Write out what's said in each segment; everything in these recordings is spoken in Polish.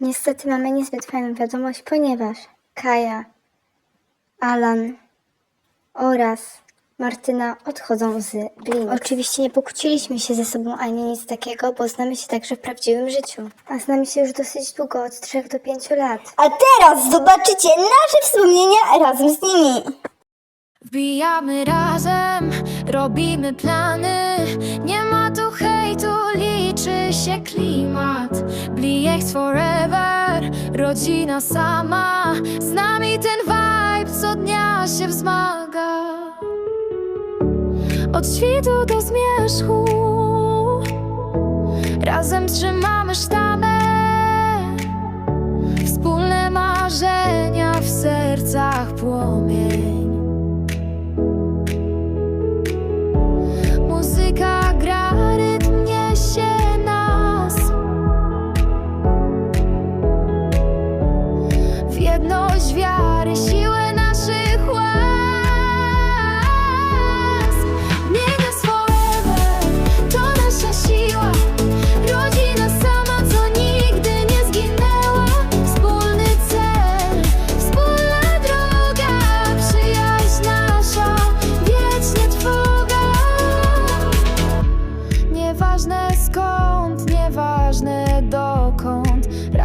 Niestety mamy niezbyt fajną wiadomość, ponieważ Kaja, Alan oraz Martyna odchodzą z Blink. Oczywiście nie pokłóciliśmy się ze sobą ani nic takiego, bo znamy się także w prawdziwym życiu. A znamy się już dosyć długo, od 3 do 5 lat. A teraz zobaczycie nasze wspomnienia razem z nimi. Wbijamy razem, robimy plany Nie ma tu hejtu, się klimat. Blijex forever, rodzina sama. Z nami ten vibe co dnia się wzmaga. Od świtu do zmierzchu. Razem trzymamy sztamę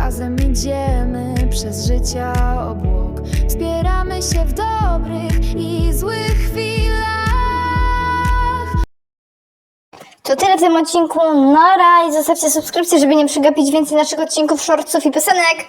Razem idziemy przez życia obłok Wspieramy się w dobrych i złych chwilach To tyle w tym odcinku. Nara i zostawcie subskrypcję, żeby nie przegapić więcej naszych odcinków, shortsów i piosenek.